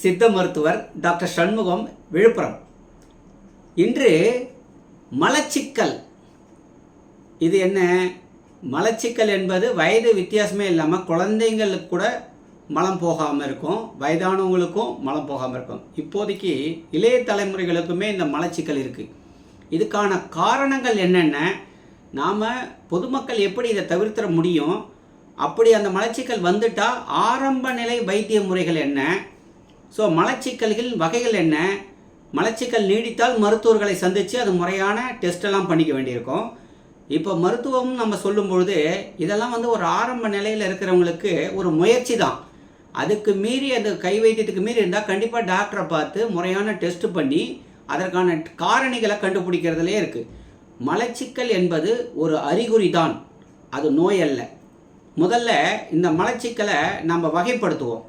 சித்த மருத்துவர் டாக்டர் சண்முகம் விழுப்புரம். இன்று மலச்சிக்கல். இது என்ன? மலச்சிக்கல் என்பது வயது வித்தியாசமே இல்லாமல் குழந்தைங்களுக்கு கூட மலம் போகாமல் இருக்கும் வயதானவங்களுக்கும் மலம் போகாமல் இருக்கும். இப்போதைக்கு இளைய தலைமுறைகளுக்குமே இந்த மலச்சிக்கல் இருக்குது இதுக்கான காரணங்கள் என்னென்ன? நாம் பொதுமக்கள் எப்படி இதை தவிர்த்திட முடியும்? அப்படி அந்த மலச்சிக்கல் வந்துட்டால் ஆரம்ப நிலை வைத்திய முறைகள் என்ன? ஸோ மலச்சிக்கல்கள் வகைகள் என்ன? மலச்சிக்கல் நீடித்தால் மருத்துவர்களை சந்தித்து அது முறையான டெஸ்டெல்லாம் பண்ணிக்க வேண்டியிருக்கும். இப்போ மருத்துவம் நம்ம சொல்லும் பொழுது இதெல்லாம் வந்து ஒரு ஆரம்ப நிலையில் இருக்கிறவங்களுக்கு ஒரு முயற்சி தான். அதுக்கு மீறி அந்த கை வைத்தியத்துக்கு மீறி இருந்தால் கண்டிப்பாக டாக்டரை பார்த்து முறையான டெஸ்ட் பண்ணி அதற்கான காரணிகளை கண்டுபிடிக்கிறதுலே இருக்குது மலச்சிக்கல் என்பது ஒரு அறிகுறி தான். அது நோய் அல்ல. முதல்ல இந்த மலச்சிக்கலை நம்ம வகைப்படுத்துவோம்.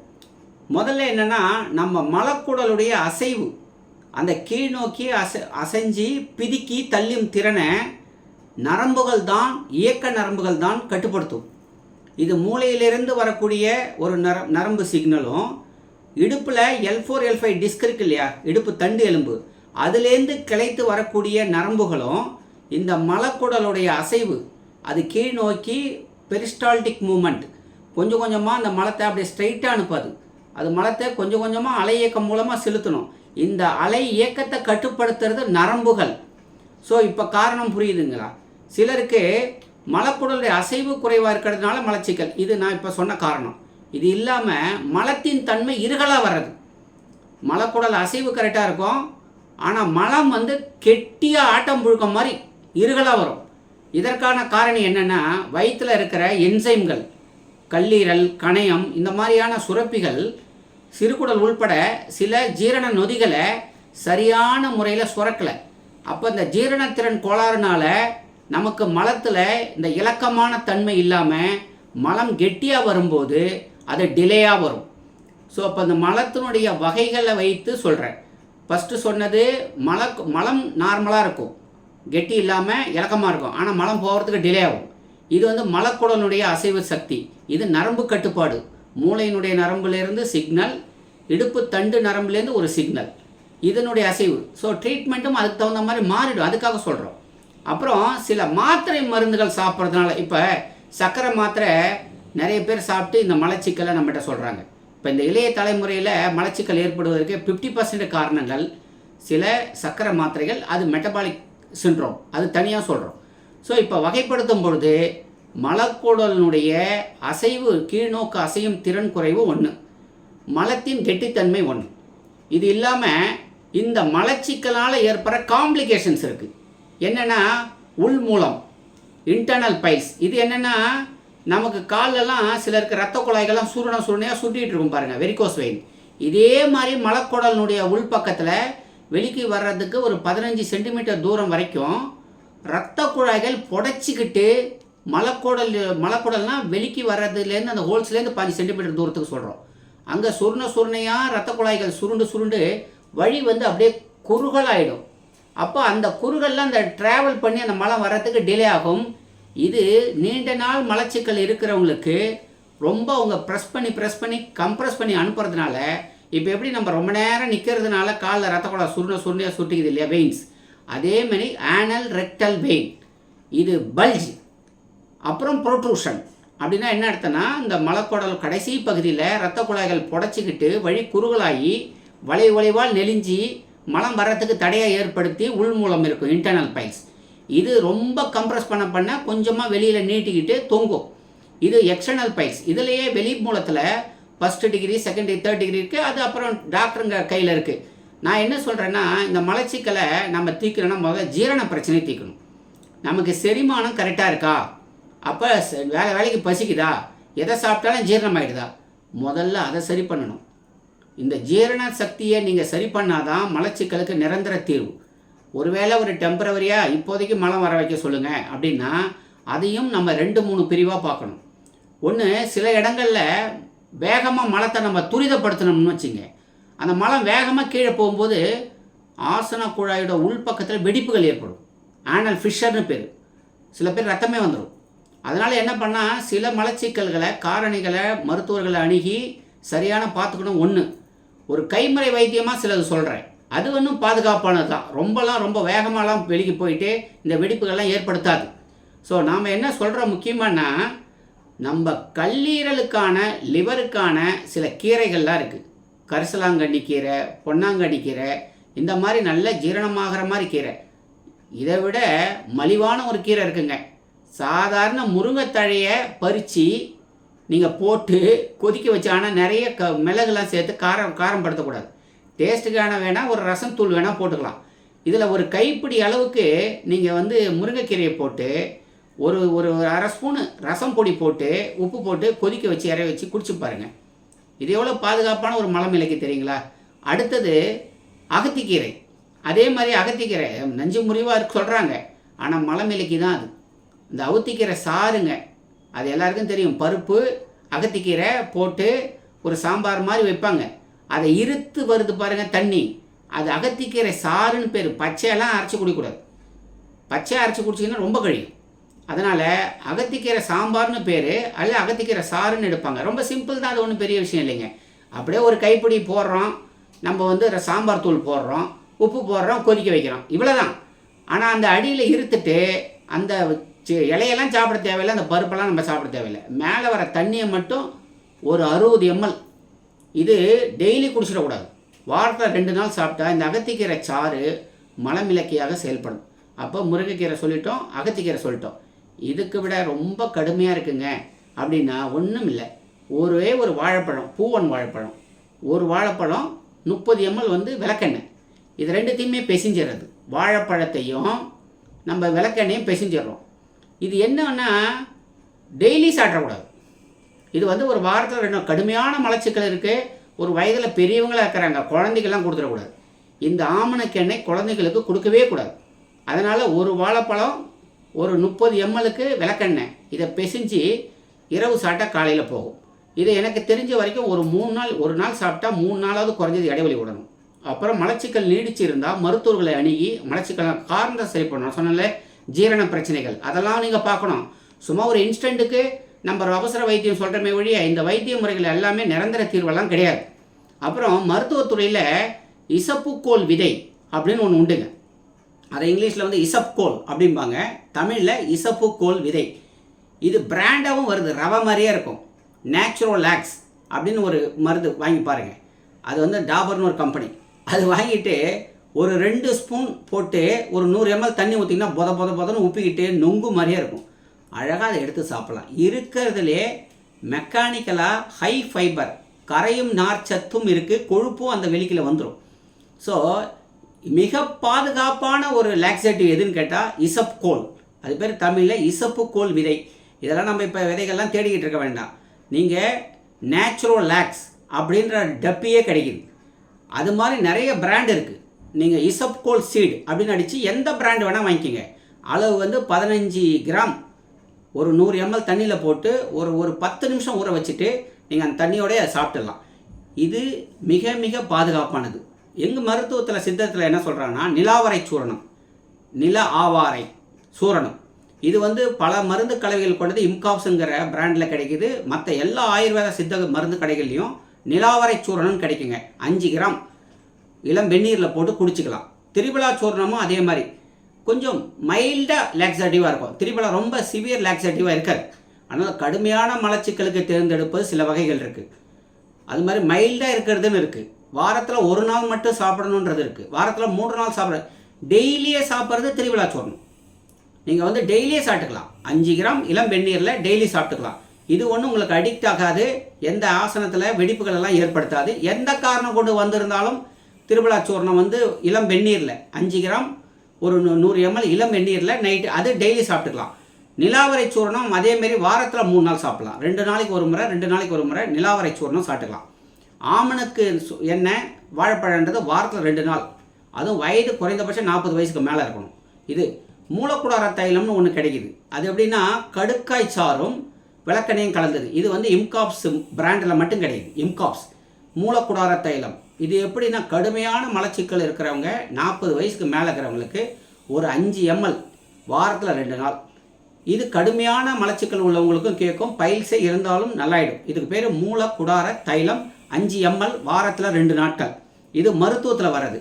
முதல்ல என்னென்னா நம்ம மலக்குடலுடைய அசைவு. அந்த கீழ் நோக்கி அசை அசைஞ்சு பிதுக்கி தள்ளும் திறனை நரம்புகள் தான் இயக்க நரம்புகள் தான் கட்டுப்படுத்தும். இது மூளையிலிருந்து வரக்கூடிய ஒரு நர நரம்பு சிக்னலும் இடுப்பில் L four L five disc இருக்கு இல்லையா? இடுப்பு தண்டு எலும்பு. அதுலேருந்து கிளைத்து வரக்கூடிய நரம்புகளும் இந்த மலக்குடலுடைய அசைவு அது கீழ் நோக்கி பெரிஸ்டால்டிக் மூமெண்ட் கொஞ்சம் கொஞ்சமாக அந்த மலத்தை அப்படியே ஸ்ட்ரைட்டாக அனுப்பாது. அது மலத்தை கொஞ்சம் கொஞ்சமாக அலை இயக்கம் மூலமாக செலுத்தணும். இந்த அலை இயக்கத்தை கட்டுப்படுத்துறது நரம்புகள். ஸோ இப்போ காரணம் புரியுதுங்களா? சிலருக்கு மலக்குடலுடைய அசைவு குறைவாக இருக்கிறதுனால மலச்சிக்கல். இது நான் இப்போ சொன்ன காரணம். இது இல்லாமல் மலத்தின் தன்மை இருகலாக வர்றது. மலக்குடல் அசைவு கரெக்டாக இருக்கும். ஆனால் மலம் வந்து கெட்டியாக ஆட்டம் புழுக்க மாதிரி இருகலாக வரும். இதற்கான காரணம் என்னென்னா வயிற்றில் இருக்கிற என்சைம்கள் கல்லீரல் கணையம் இந்த மாதிரியான சுரப்பிகள் சிறுகுடல் உள்பட சில ஜீரண நொதிகளை சரியான முறையில் சுரக்கலை. அப்போ இந்த ஜீரணத்திறன் கோளாறுனால நமக்கு மலத்தில் இந்த இலக்கமான தன்மை இல்லாமல் மலம் கெட்டியாக வரும்போது அது டிலேயாக வரும். ஸோ அப்போ அந்த மலத்தினுடைய வகைகளை வைத்து சொல்கிறேன் ஃபஸ்ட்டு சொன்னது மல மலம் நார்மலாக இருக்கும். கெட்டி இல்லாமல் இலக்கமாக இருக்கும். ஆனால் மலம் போகிறதுக்கு டிலே ஆகும். இது வந்து மலக்குடலுடைய அசைவு சக்தி. இது நரம்பு கட்டுப்பாடு. மூளையினுடைய நரம்புலேருந்து சிக்னல் இடுப்பு தண்டு நரம்புலேருந்து ஒரு சிக்னல் இதனுடைய அசைவு. ஸோ ட்ரீட்மெண்ட்டும் அதுக்கு தகுந்த மாதிரி மாறிடும். அதுக்காக சொல்கிறோம் அப்புறம் சில மாத்திரை மருந்துகள் சாப்பிட்றதுனால இப்போ சர்க்கரை மாத்திரை நிறைய பேர் சாப்பிட்டு இந்த மலச்சிக்கலை நம்மகிட்ட சொல்கிறாங்க இப்போ இந்த இளைய தலைமுறையில் மலச்சிக்கல் ஏற்படுவதற்கு ஃபிஃப்டி பர்சன்ட் காரணங்கள் சில சர்க்கரை மாத்திரைகள் அது மெட்டபாலிக் சின்ட்ரோம் அது தனியாக சொல்கிறோம் ஸோ இப்போ வகைப்படுத்தும் பொழுது மலக்குடலினுடைய அசைவு கீழ்நோக்கு அசையும் திறன் குறைவு ஒன்று மலத்தின் கெட்டித்தன்மை ஒன்று இது இல்லாமல் இந்த மலச்சிக்கலால் ஏற்படுற காம்ப்ளிகேஷன்ஸ் இருக்குது என்னென்னா உள் மூலம் இன்டர்னல் பைல்ஸ் இது என்னென்னா நமக்கு காலெல்லாம் சிலருக்கு ரத்த குழாய்கள்லாம் சுருண சுருணையாக சுட்டிகிட்டு இருக்கும் பாருங்கள் வெரிகோஸ் வெயின் இதே மாதிரி மலக்குடலினுடைய உள்பக்கத்தில் வெளிக்கு வர்றதுக்கு ஒரு பதினஞ்சு சென்டிமீட்டர் தூரம் வரைக்கும் இரத்த குழாய்கள் புடைச்சிக்கிட்டு மலக்குடல் மலக்குடல்னால் வெளிக்கு வர்றதுலேருந்து அந்த ஹோல்ஸ்லேருந்து பாஞ்சு சென்டிமீட்டர் தூரத்துக்கு சொல்கிறோம் அங்கே சுருண சுருணையாக ரத்த குழாய்கள் சுருண்டு சுருண்டு வழி வந்து அப்படியே குறுகலாயிடும். அப்போ அந்த குறுகல்லாம் அந்த ட்ராவல் பண்ணி அந்த மலம் வர்றதுக்கு டிலே ஆகும். இது நீண்ட நாள் மலச்சிக்கல் இருக்கிறவங்களுக்கு ரொம்ப அவங்க ப்ரெஸ் பண்ணி ப்ரெஸ் பண்ணி கம்ப்ரெஸ் பண்ணி அனுப்புறதுனால இப்போ எப்படி நம்ம ரொம்ப நேரம் நிற்கிறதுனால காலில் ரத்த குழா சுருண சுருணையாக சுட்டிக்குது இல்லையா வெயின்ஸ் அதே மாதிரி ஆனல் ரெக்டல் வெயின் இது பல்ஜ் அப்புறம் ப்ரோட்ரூஷன் அப்படின்னா என்ன அர்த்தம்னா இந்த மலக்குடல் கடைசி பகுதியில் ரத்த குழாய்கள் புடச்சிக்கிட்டு வழி குறுகலாகி வளை வளைவால் நெலிஞ்சி மலம் வர்றதுக்கு தடையை ஏற்படுத்தி உள் மூலம் இருக்கும் இன்டர்னல் பைல்ஸ் இது ரொம்ப கம்ப்ரஸ் பண்ண பண்ண கொஞ்சமாக வெளியில் நீட்டிக்கிட்டு தொங்கும். இது எக்ஸ்டர்னல் பைல்ஸ் இதுலேயே வெளி மூலத்தில் first degree second degree third degree இருக்குது அது அப்புறம் டாக்டருங்க கையில் இருக்குது நான் என்ன சொல்கிறேன்னா இந்த மலச்சிக்கலை நம்ம தீர்க்கணும்னா முதல்ல ஜீரண பிரச்சனை தீர்க்கணும் நமக்கு செரிமானம் கரெக்டாக இருக்கா? அப்போ வேலை வேலைக்கு பசிக்குதா? எதை சாப்பிட்டாலும் ஜீரணம் ஆகிடுதா முதல்ல அதை சரி பண்ணணும். இந்த ஜீரண சக்தியை நீங்கள் சரி பண்ணாதான் மலச்சிக்கலுக்கு நிரந்தர தீர்வு. ஒருவேளை ஒரு டெம்பரவரியாக இப்போதைக்கு மலம் வர வைக்க சொல்லுங்கள் அப்படின்னா அதையும் நம்ம ரெண்டு மூணு பிரிவாக பார்க்கணும். ஒன்று சில இடங்களில் வேகமாக மலத்தை நம்ம துரிதப்படுத்தணும்னு வச்சுங்க. அந்த மலம் வேகமாக கீழே போகும்போது ஆசன குழாயோட உள்பக்கத்தில் வெடிப்புகள் ஏற்படும். ஆனல் ஃபிஷர்னு பேர். சில பேர் ரத்தமே வந்துடும் அதனால் என்ன பண்ணால் சில மலச்சிக்கல்களை காரணிகளை மருத்துவர்களை அணுகி சரியான பார்த்துக்கணும். ஒன்று ஒரு கைமுறை வைத்தியமாக சிலது சொல்கிறேன் அது ஒன்றும் பாதுகாப்பானது தான் ரொம்பலாம் ரொம்ப வேகமாகலாம் வெளிக்கு போயிட்டு இந்த வெடிப்புகள்லாம் ஏற்படுத்தாது. ஸோ நாம் என்ன சொல்கிறோம் முக்கியமானா நம்ம கல்லீரலுக்கான லிவருக்கான சில கீரைகள்லாம் இருக்குது கரிசலாங்கண்ணி கீரை பொன்னாங்கண்ணி கீரை இந்த மாதிரி நல்ல ஜீரணமாகிற மாதிரி கீரை. இதை விட மலிவான ஒரு கீரை இருக்குங்க. சாதாரண முருங்கைத்தழையை பறித்து நீங்கள் போட்டு கொதிக்க வச்சு ஆனால் நிறைய க மிளகுலாம் சேர்த்து காரம் காரம் படுத்தக்கூடாது. டேஸ்ட்டுக்கான வேணால் ஒரு ரசம் தூள் வேணால் போட்டுக்கலாம். இதில் ஒரு கைப்பிடி அளவுக்கு நீங்கள் வந்து முருங்கைக்கீரையை போட்டு ஒரு ஒரு அரை ஸ்பூனு ரசம் பொடி போட்டு உப்பு போட்டு கொதிக்க வச்சு இறைய வச்சு குடிச்சு பாருங்கள் இது எவ்வளோ பாதுகாப்பான ஒரு மலமிலைக்கு தெரியுங்களா? அடுத்தது அகத்திக்கீரை. அதே மாதிரி அகத்திக்கீரை நஞ்சு முறிவாக இருக்கு சொல்கிறாங்க ஆனால் மலமிலைக்கு தான் அது. இந்த அவுத்திக்கீரை சாறுங்க. அது எல்லாருக்கும் தெரியும். பருப்பு அகத்திக்கீரை போட்டு ஒரு சாம்பார் மாதிரி வைப்பாங்க. அதை இருத்து வருது பாருங்கள் தண்ணி. அது அகத்திக்கீரை சாறுன்னு பேர். பச்சையெல்லாம் அரைச்சி குடிக்கூடாது. பச்சையாக அரைச்சி குடிச்சிங்கன்னா ரொம்ப கழியும். அதனால் அகத்திக்கீரை சாம்பார்னு பேர் அல்ல அகத்திக்கீரை சாறுன்னு எடுப்பாங்க. ரொம்ப சிம்பிள் தான். அது ஒன்றும் பெரிய விஷயம் இல்லைங்க. அப்படியே ஒரு கைப்பிடி போடுறோம். நம்ம வந்து சாம்பார் தூள் போடுறோம். உப்பு போடுறோம். கொதிக்க வைக்கிறோம். இவ்வளோதான் ஆனால் அந்த அடியில் இருத்துட்டு அந்த இலையெல்லாம் சாப்பிட தேவையில்லை அந்த பருப்பெல்லாம் நம்ம சாப்பிட தேவையில்லை. மேலே வர தண்ணியை மட்டும் ஒரு அறுபது எம்எல். இது டெய்லி குடிச்சிடக்கூடாது. வாரத்தில் ரெண்டு நாள் சாப்பிட்டா இந்த அகத்திக்கீரை சாறு மலமிளக்கியாக செயல்படும். அப்போ முருங்கைக்கீரை சொல்லிட்டோம் அகத்திக்கீரை சொல்லிட்டோம். இதுக்கு விட ரொம்ப கடுமையாக இருக்குங்க. அப்படின்னா ஒன்றும் இல்லை. ஒரே ஒரு வாழைப்பழம் பூவன் வாழைப்பழம். ஒரு வாழைப்பழம் முப்பது எம்எல் வந்து விளக்கெண்ணெய். இது ரெண்டுத்தையுமே பெசிஞ்சிடுறது. வாழைப்பழத்தையும் நம்ம விளக்கெண்ணையும் பெசிஞ்சிடுறோம். இது என்னன்னா டெய்லி சாப்பிடக்கூடாது. இது வந்து ஒரு வாரத்தில் ரெண்டு கடுமையான மலச்சிக்கல் இருக்குது ஒரு வயதில் பெரியவங்களாக இருக்கிறாங்க. குழந்தைகள்லாம் கொடுத்துடக்கூடாது. இந்த ஆமணக்கு எண்ணெய் குழந்தைகளுக்கு கொடுக்கவே கூடாது. அதனால் ஒரு வாழைப்பழம் ஒரு முப்பது எம்எல்லுக்கு விளக்கெண்ணெய். இதை பிசைஞ்சு இரவு சாப்பிட்டா காலையில் போகும். இது எனக்கு தெரிஞ்ச வரைக்கும் ஒரு மூணு நாள் ஒரு நாள் சாப்பிட்டா மூணு நாளாவது குறைஞ்சது இடைவெளி விடணும். அப்புறம் மலச்சிக்கல் நீடிச்சு இருந்தால் மருத்துவர்களை அணுகி மலச்சிக்கல் காரணத்தை சரி பண்ணணும். சொன்னல ஜீரண பிரச்சனைகள். அதெல்லாம் நீங்கள் பார்க்கணும். சும்மா ஒரு இன்ஸ்டண்ட்டுக்கு நம்ம ஒரு அவசர வைத்தியம் சொல்கிறமே ஒழிய இந்த வைத்திய முறைகள் எல்லாமே நிரந்தர தீர்வெல்லாம் கிடையாது. அப்புறம் மருத்துவத்துறையில் இசப்புக்கோல் விதை அப்படின்னு ஒன்று உண்டுங்க. அதை இங்கிலீஷில் வந்து இசப்கோல் அப்படிம்பாங்க. தமிழில் இசப்புக்கோல் விதை. இது பிராண்டாகவும் வருது. ரவை மாதிரியே இருக்கும். நேச்சுரோலாக்ஸ் அப்படின்னு ஒரு மருந்து வாங்கி பாருங்கள் அது வந்து டாபர்னு ஒரு கம்பெனி அது வாங்கிட்டு ஒரு ரெண்டு ஸ்பூன் போட்டு ஒரு நூறு எம்எல் தண்ணி ஊற்றிங்கன்னா பொத பொத பொதன்னு உப்பிக்கிட்டு நொங்கு மாதிரியே இருக்கும். அழகாக அதை எடுத்து சாப்பிடலாம். இருக்கிறதுலே மெக்கானிக்கலாக ஹை ஃபைபர் கரையும் நார்ச்சத்தும் இருக்குது கொழுப்பும் அந்த வெளிக்கில் வந்துடும் ஸோ மிக பாதுகாப்பான ஒரு லாக்ஸேட்டிவ் எதுன்னு கேட்டால் இசப்கோல் அது பேர் தமிழில் இசப்புக்கோல் விதை. இதெல்லாம் நம்ம இப்போ விதைகள்லாம் தேடிக்கிட்டு இருக்க வேண்டாம். நீங்கள் நேச்சுரல் லாக்ஸ் அப்படின்ற டப்பியே கிடைக்குது. அது மாதிரி நிறைய பிராண்ட் இருக்குது நீங்கள் இசப்கோல் சீட் அப்படின்னு அடித்து எந்த பிராண்ட் வேணால் வாங்கிக்கோங்க. அளவு வந்து பதினஞ்சு கிராம். ஒரு நூறு எம்எல் தண்ணியில் போட்டு ஒரு ஒரு பத்து நிமிஷம் ஊற வச்சுட்டு நீங்கள் அந்த தண்ணியோடய சாப்பிட்டுடலாம். இது மிக மிக பாதுகாப்பானது. எங்கள் மருத்துவத்தில் சித்தத்தில் என்ன சொல்கிறாங்கன்னா நிலாவரை சூரணம். நில ஆவாரை சூரணம். இது வந்து பல மருந்து கலவைகள் கொண்டது இம்காப்ஸுங்கிற பிராண்டில் கிடைக்கிது. மற்ற எல்லா ஆயுர்வேத சித்த மருந்து கடைகள்லையும் நிலாவரை சூரணம் கிடைக்குங்க. அஞ்சு கிராம். இளம் வெந்நீரில் போட்டு குடிச்சிக்கலாம். திரிபலா சூர்ணமும் அதே மாதிரி. கொஞ்சம் மைல்டாக லேக்ஸாட்டிவாக இருக்கும். திரிபலா ரொம்ப சிவியர் லேக்ஸாட்டிவாக இருக்காது. ஆனால் கடுமையான மலச்சிக்கலுக்கு தேர்ந்தெடுப்பது சில வகைகள் இருக்குது அது மாதிரி மைல்டாக இருக்கிறதுன்னு இருக்குது வாரத்தில் ஒரு நாள் மட்டும் சாப்பிடணுன்றது இருக்குது வாரத்தில் மூன்று நாள் சாப்பிட டெய்லியே சாப்பிட்றது திருவிழா சோறணும் நீங்கள் வந்து டெய்லியே சாப்பிட்டுக்கலாம். அஞ்சு கிராம் இளம் வெந்நீரில் டெய்லி சாப்பிட்டுக்கலாம். இது ஒன்றும் உங்களுக்கு அடிக்ட் ஆகாது. எந்த ஆசனத்தில் வெடிப்புகள் எல்லாம் ஏற்படுத்தாது. எந்த காரணம் கொண்டு வந்திருந்தாலும் திருவிழா சூர்ணம் வந்து இளம் வெந்நீரில் அஞ்சு கிராம் ஒரு நூ- நூறு எம்எல் இளம் வெந்நீரில் நைட்டு அது டெய்லி சாப்பிட்டுக்கலாம். நிலாவரை சூர்ணம் அதேமாரி வாரத்தில் மூணு நாள் சாப்பிட்லாம். ரெண்டு நாளைக்கு ஒரு முறை ரெண்டு நாளைக்கு ஒரு முறை நிலாவரை சூர்ணம் சாப்பிட்டுக்கலாம். ஆமணுக்கு சு- எண்ணெய் வாழைப்பழன்றது வாரத்தில் ரெண்டு நாள். அதுவும் வயது குறைந்தபட்சம் நாற்பது வயசுக்கு மேலே இருக்கணும். இது மூலக்குடார தைலம்னு ஒன்று கிடைக்குது. அது எப்படின்னா கடுக்காய் சாறும் விளக்கெண்ணையும் கலந்தது. இது வந்து இம்காப்ஸ் பிராண்டில் மட்டும் கிடைக்குது. இம்காப்ஸ் மூலக்குடார தைலம். இது எப்படின்னா கடுமையான மலச்சிக்கல் இருக்கிறவங்க நாற்பது வயசுக்கு மேலே இருக்கிறவங்களுக்கு ஒரு அஞ்சு எம்எல் வாரத்தில் ரெண்டு நாள். இது கடுமையான மலச்சிக்கல் உள்ளவங்களுக்கும் கேட்கும். பைல்ஸே இருந்தாலும் நல்லாயிடும். இதுக்கு பேர் மூல குடார தைலம் அஞ்சு எம்எல் வாரத்தில் ரெண்டு நாட்கள். இது மருத்துவத்தில் வர்றது.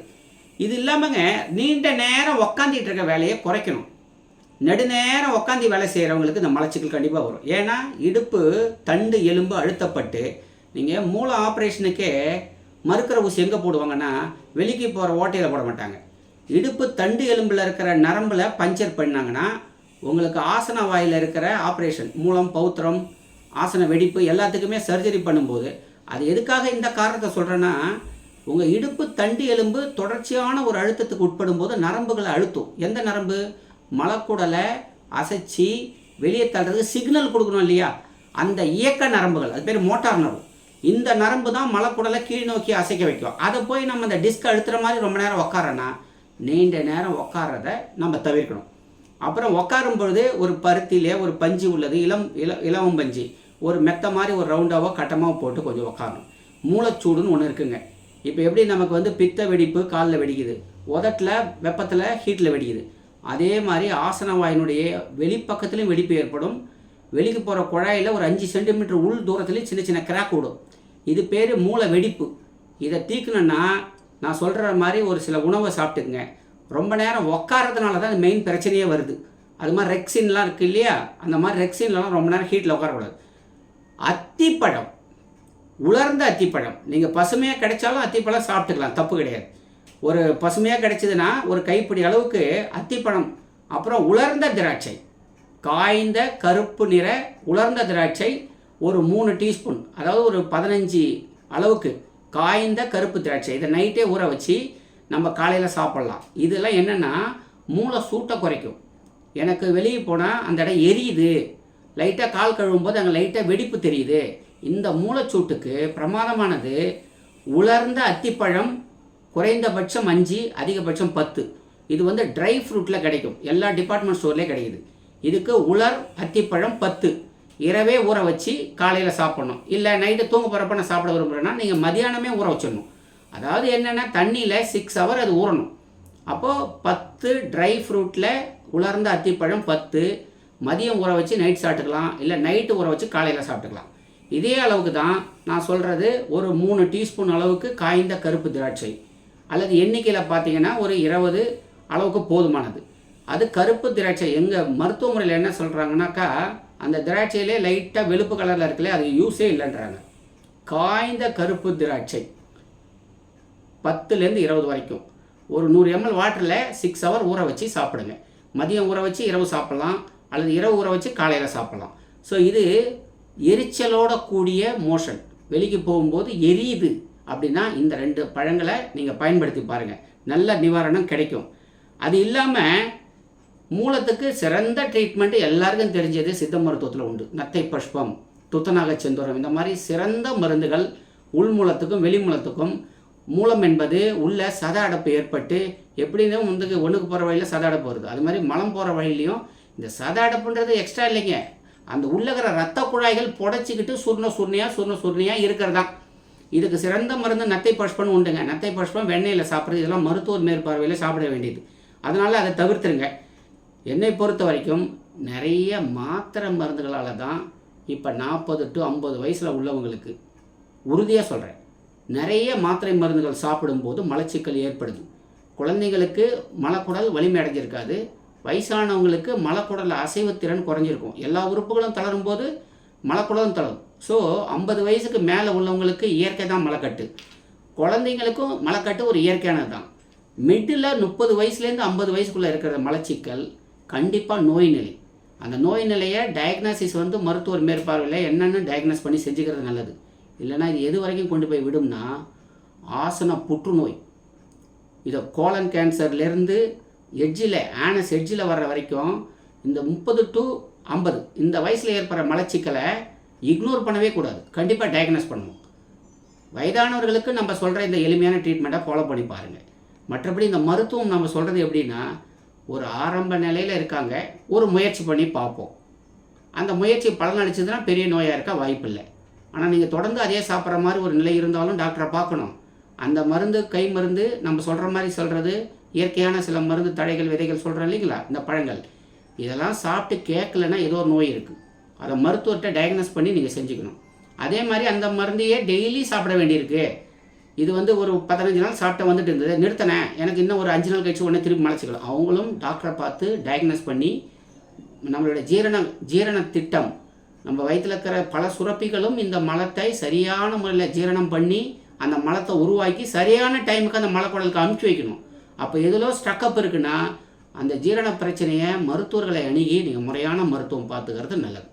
இது இல்லாமங்க நீண்ட நேரம் உக்காந்துட்டு இருக்க வேலையை குறைக்கணும். நெடுநேரம் உக்காந்து வேலை செய்கிறவங்களுக்கு இந்த மலச்சிக்கல் கண்டிப்பாக வரும். ஏன்னா இடுப்பு தண்டு எலும்பு அழுத்தப்பட்டு நீங்கள் மூளை ஆப்ரேஷனுக்கே மறுக்கிற ஊசி எங்கே போடுவாங்கன்னா வெளிக்கு போகிற ஓட்டையில் போட மாட்டாங்க. இடுப்பு தண்டு எலும்பில் இருக்கிற நரம்பில் பஞ்சர் பண்ணாங்கன்னா உங்களுக்கு ஆசன வாயில் இருக்கிற ஆப்ரேஷன் மூலம் பௌத்திரம் ஆசன வெடிப்பு எல்லாத்துக்குமே சர்ஜரி பண்ணும்போது அது எதுக்காக இந்த காரணத்தை சொல்கிறேன்னா உங்கள் இடுப்பு தண்டு எலும்பு தொடர்ச்சியான ஒரு அழுத்தத்துக்கு உட்படும் போது நரம்புகளை அழுத்தும். எந்த நரம்பு? மலக்குடலை அசைச்சி வெளியே தள்ளுறதுக்கு சிக்னல் கொடுக்கணும் இல்லையா? அந்த இயக்க நரம்புகள் அது பேர் மோட்டார் நரம்பு இந்த நரம்பு தான் மலக்குடலை கீழ் நோக்கி அசைக்க வைக்கும். அதை போய் நம்ம அந்த டிஸ்க் அழுத்துற மாதிரி ரொம்ப நேரம் உக்காரனா நீண்ட நேரம் உக்காரத நம்ம தவிர்க்கணும். அப்புறம் உட்காரும் பொழுது ஒரு பருத்திலே ஒரு பஞ்சு உள்ளது இளம் இள இளவம் பஞ்சு. ஒரு மெத்த மாதிரி ஒரு ரவுண்டாவோ கட்டமாக போட்டு கொஞ்சம் உட்காரணும் மூளைச்சூடுன்னு ஒன்று இருக்குங்க. இப்போ எப்படி நமக்கு வந்து பித்த வெடிப்பு காலில் வெடிக்குது? உதட்டில் வெப்பத்தில் ஹீட்டில் வெடிக்குது. அதே மாதிரி ஆசன வாயினுடைய வெளிப்பக்கத்துலேயும் வெடிப்பு ஏற்படும். வெளிக்கு போகிற குழாயில் ஒரு அஞ்சு சென்டிமீட்டர் உள் தூரத்துலேயும் சின்ன சின்ன கிராக் விடும் இது பேர் மூளை வெடிப்பு. இதை தீக்கணும்னா நான் சொல்கிற மாதிரி ஒரு சில உணவை சாப்பிட்டுக்குங்க. ரொம்ப நேரம் உக்காரதுனால தான் மெயின் பிரச்சனையே வருது. அது மாதிரி ரெக்ஸின்லாம் இருக்குது இல்லையா? அந்த மாதிரி ரெக்ஸின்லாம் ரொம்ப நேரம் ஹீட்டில் உட்காரக்கூடாது அத்திப்பழம். உலர்ந்த அத்திப்பழம். நீங்கள் பசுமையாக கிடைச்சாலும் அத்திப்பழம் சாப்பிட்டுக்கலாம். தப்பு கிடையாது. ஒரு பசுமையாக கிடைச்சதுன்னா ஒரு கைப்பிடி அளவுக்கு அத்திப்பழம். அப்புறம் உலர்ந்த திராட்சை. காய்ந்த கருப்பு நிற உலர்ந்த திராட்சை. ஒரு மூணு டீஸ்பூன் அதாவது ஒரு பதினஞ்சு அளவுக்கு காய்ந்த கருப்பு திராட்சை. இதை நைட்டே ஊற வச்சு நம்ம காலையில் சாப்பிட்லாம். இதெல்லாம் என்னென்னா மூளை சூட்டை குறைக்கும். எனக்கு வெளியே போனால் அந்த இடம் எரியுது. லைட்டாக கால் கழுவும் போது அங்கே லைட்டாக வெடிப்பு தெரியுது. இந்த மூளைச்சூட்டுக்கு பிரமாதமானது உலர்ந்த அத்திப்பழம் குறைந்தபட்சம் அஞ்சு அதிகபட்சம் பத்து. இது வந்து ட்ரை ஃப்ரூட்டில் கிடைக்கும். எல்லா டிபார்ட்மெண்ட் ஸ்டோர்லேயும் கிடைக்குது. இதுக்கு உலர் அத்திப்பழம் பத்து. இரவே ஊற வச்சு காலையில் சாப்பிடணும். இல்லை நைட்டு தூங்க போகிறப்ப நான் சாப்பிட விரும்புகிறேன்னா நீங்கள் மதியானமே ஊற வச்சிடணும். அதாவது என்னென்னா தண்ணியில் சிக்ஸ் ஹவர் அது ஊறணும். அப்போது பத்து ட்ரை ஃப்ரூட்டில் உலர்ந்த அத்திப்பழம் பத்து மதியம் ஊற வச்சு நைட் சாப்பிட்டுக்கலாம். இல்லை நைட்டு ஊற வச்சு காலையில் சாப்பிட்டுக்கலாம். இதே அளவுக்கு தான் நான் சொல்கிறது ஒரு மூணு டீஸ்பூன் அளவுக்கு காய்ந்த கருப்பு திராட்சை. அல்லது எண்ணிக்கையில் பார்த்தீங்கன்னா ஒரு இருபது அளவுக்கு போதுமானது. அது கருப்பு திராட்சை எங்கள் மருத்துவ முறையில் என்ன சொல்கிறாங்கனாக்கா அந்த திராட்சையிலே லைட்டாக வெளுப்பு கலரில் இருக்குல்ல அது யூஸே இல்லைன்றாங்க. காய்ந்த கருப்பு திராட்சை. பத்துலேருந்து இருபது வரைக்கும். ஒரு நூறு எம்எல் வாட்டரில் சிக்ஸ் ஹவர் ஊற வச்சு சாப்பிடுங்க. மதியம் ஊற வச்சு இரவு சாப்பிட்லாம் அல்லது இரவு ஊற வச்சு காலையில் சாப்பிட்லாம். ஸோ இது எரிச்சலோட கூடிய மோஷன் வெளிக்கு போகும்போது எரியுது அப்படின்னா இந்த ரெண்டு பழங்களை நீங்கள் பயன்படுத்தி பாருங்கள் நல்ல நிவாரணம் கிடைக்கும். அது இல்லாமல் மூலத்துக்கு சிறந்த ட்ரீட்மெண்ட் எல்லாருக்கும் தெரிஞ்சது சித்த மருத்துவத்தில் உண்டு. நத்தை புஷ்பம் துத்தநாக செந்தூரம் இந்த மாதிரி சிறந்த மருந்துகள் உள்மூலத்துக்கும் வெளிமூலத்துக்கும் மூலம் என்பது உள்ள சத அடைப்பு ஏற்பட்டு எப்படின்னு முந்துக்கு ஒன்றுக்கு போகிற வழியில் சத அடைப்பு வருது. அது மாதிரி மலம் போகிற வழியிலையும் இந்த சத அடைப்புன்றது எக்ஸ்ட்ரா இல்லைங்க. அந்த உள்ளகிற ரத்த குழாய்கள் புடைச்சிக்கிட்டு சுருண சுருணியாக சுருண சுருணியாக இருக்கிறதான் இதுக்கு சிறந்த மருந்து நத்தை புஷ்பம்னு உண்டுங்க. நத்தை புஷ்பம் வெண்ணெயில் சாப்பிட்றது இதெல்லாம் மருத்துவர் மேற்பார்வையில் சாப்பிட வேண்டியது. அதனால் அதை தவிர்த்துருங்க. என்னை பொறுத்த வரைக்கும் நிறைய மாத்திரை மருந்துகளால் தான் இப்போ நாற்பது டு ஐம்பது வயசில் உள்ளவங்களுக்கு உறுதியாக சொல்கிறேன் நிறைய மாத்திரை மருந்துகள் சாப்பிடும்போது மலச்சிக்கல் ஏற்படுது. குழந்தைங்களுக்கு மலக்குடல் வலிமை அடைஞ்சிருக்காது. வயசானவங்களுக்கு மலக்குடல் அசைவுத்திறன் குறைஞ்சிருக்கும். எல்லா உறுப்புகளும் தளரும் போது மலக்குடலும் தளரும். ஸோ ஐம்பது வயசுக்கு மேலே உள்ளவங்களுக்கு இயற்கை தான் மலக்கட்டு. குழந்தைங்களுக்கும் மலக்கட்டு ஒரு இயற்கையானது தான் மிடில் முப்பது வயசுலேருந்து ஐம்பது வயசுக்குள்ளே இருக்கிற மலச்சிக்கல் கண்டிப்பாக நோய் நிலை. அந்த நோய் நிலையை டயக்னாசிஸ் வந்து மருத்துவர் மேற்பார்வையில் என்னென்னு டயக்னாஸ் பண்ணி செஞ்சுக்கிறது நல்லது. இல்லைன்னா இது எது வரைக்கும் கொண்டு போய் விடும்னா ஆசன புற்றுநோய். இதை கோலன் கேன்சர்லேருந்து எட்ஜில் ஆனஸ் எட்ஜில் வர்ற வரைக்கும் இந்த முப்பது டு ஐம்பது இந்த வயசில் ஏற்படுற மலச்சிக்கலை இக்னோர் பண்ணவே கூடாது. கண்டிப்பாக டயக்னோஸ் பண்ணுவோம் வயதானவர்களுக்கு நம்ம சொல்கிற இந்த எளிமையான ட்ரீட்மெண்ட்டை ஃபாலோ பண்ணி பாருங்கள் மற்றபடி இந்த மருத்துவம் நம்ம சொல்கிறது எப்படின்னா ஒரு ஆரம்ப நிலையில் இருக்காங்க. ஒரு முயற்சி பண்ணி பார்ப்போம். அந்த முயற்சி பலனளிச்சதுன்னா பெரிய நோயாக இருக்க வாய்ப்பில்லை. ஆனால் நீங்கள் தொடர்ந்து அதே சாப்பிட்ற மாதிரி ஒரு நிலை இருந்தாலும் டாக்டரை பார்க்கணும். அந்த மருந்து கை மருந்து நம்ம சொல்கிற மாதிரி சொல்கிறது இயற்கையான சில மருந்து தழைகள் விதைகள் சொல்கிறோம் இல்லைங்களா? இந்த பழங்கள். இதெல்லாம் சாப்பிட்டு கேட்கலன்னா ஏதோ ஒரு நோய் இருக்குது அதை மருத்துவர்கிட்ட டயக்னோஸ் பண்ணி நீங்கள் செஞ்சுக்கணும். அதே மாதிரி அந்த மருந்தையே டெய்லி சாப்பிட வேண்டியிருக்கு. இது வந்து ஒரு பதினஞ்சு நாள் சாப்பிட்ட வந்துட்டு இருந்தது. நிறுத்தினேன். எனக்கு இன்னும் ஒரு அஞ்சு நாள் கழிச்சு உடனே திருப்பி மலைச்சிக்கலாம் அவங்களும் டாக்டரை பார்த்து டயக்னோஸ் பண்ணி நம்மளுடைய ஜீரண ஜீரண திட்டம் நம்ம வயிற்றில் இருக்கிற பல சுரப்பிகளும் இந்த மலத்தை சரியான முறையில் ஜீரணம் பண்ணி அந்த மலத்தை உருவாக்கி சரியான டைமுக்கு அந்த மலக்குடலுக்கு அமுச்சு வைக்கணும். அப்போ எதிலோ ஸ்ட்ரக்கப் இருக்குன்னா அந்த ஜீரண பிரச்சனையை மருத்துவர்களை அணுகி நீங்கள் முறையான மருத்துவம் பார்த்துக்கிறது நல்லது.